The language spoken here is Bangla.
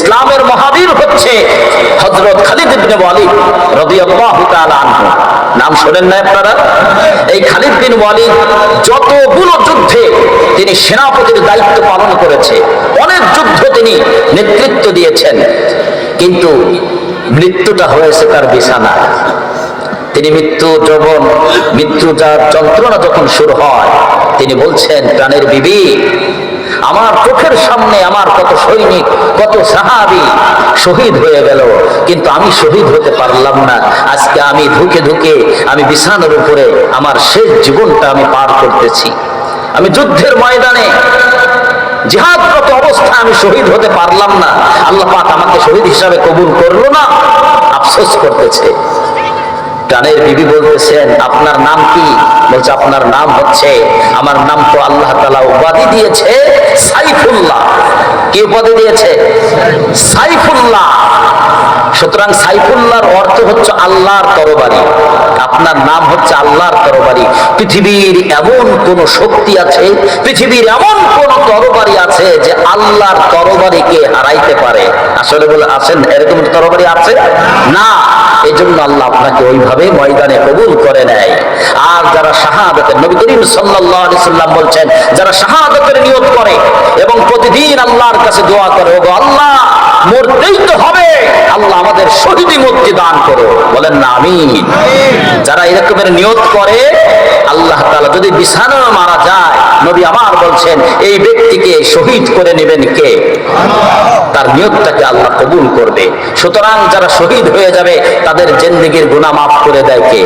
ইসলামের মহাবীর হচ্ছে হজরত খালিদ ইবনে ওয়ালিদ রাদিয়াল্লাহু তাআলা আনহু। নাম শোনেন না আপনারা? এই খালিদ বিন ওয়ালিদ যতগুলো যুদ্ধে তিনি সেনাপতির দায়িত্ব পালন করেছে, অনেক যুদ্ধ তিনি নেতৃত্ব দিয়েছেন। কিন্তু মৃত্যুটা হয়েছে তার বিছানায়। তিনি মৃত্যু যৌবন মৃত্যু যার যন্ত্রণা যখন শুরু হয়, তিনি বলছেন, প্রাণের বিবি আমার চোখের সামনে আমার কত সৈনিক, কত সাহাবি শহীদ হয়ে গেল। কিন্তু আমি শহীদ হতে পারলাম না। আজকে আমি ধুকে ধুকে আমি বিছানার উপরে আমার শেষ জীবনটা আমি পার করতেছি। আমি যুদ্ধের ময়দানে জিহাদরত অবস্থা আমি শহীদ হতে পারলাম না। আল্লাহ পাক আমাকে শহীদ হিসাবে কবুল করল না, আফসোস করতেছে। প্রাণের বিবি বলতেছেন, আপনার নাম কি? বলছে, আপনার নাম হচ্ছে, আমার নাম তো আল্লাহ তালা উপাধি দিয়েছে সাইফুল্লাহ। কি উপাধি দিয়েছে? সাইফুল্লাহ। সুতরাং সাইফুল্লাহর অর্থ হচ্ছে আল্লাহর তরবারি। আপনার নাম হচ্ছে আল্লাহর তরবারি। পৃথিবীর এমন কোন শক্তি আছে, পৃথিবীর এমন কোন তরবারি আছে যে আল্লাহর তরবারিকে হারাইতে পারে। আসলে বলে আছেন এরকম তরবারি আছে? না। এই জন্য আল্লাহ আপনাকে ওইভাবে ময়দানে কবুল করে নেয়। আর যারা শাহাদতের নবী করিম আলাইহি সাল্লাম বলছেন, যারা শাহাদতের নিয়ত করে এবং প্রতিদিন আল্লাহর কাছে দোয়া করে, ওগো আল্লাহ, মরতেই তো হবে। আল্লাহ আমাদের শহীদি মুক্তি দান করো। বলেন না, আমিন। যারা এরকমের নিয়ত করে, আল্লাহ তাআলা যদি বিছানা মারা যায়, নবী আমার বলছেন, এই ব্যক্তিকে শহীদ করে নেবেন কে? তার নিয়োগটাকে আল্লাহ কবুল করবে। সুতরাং যারা শহীদ হয়ে যাবে, তাদের জেন্দিগির গুণা মাফ করে দেয় কে?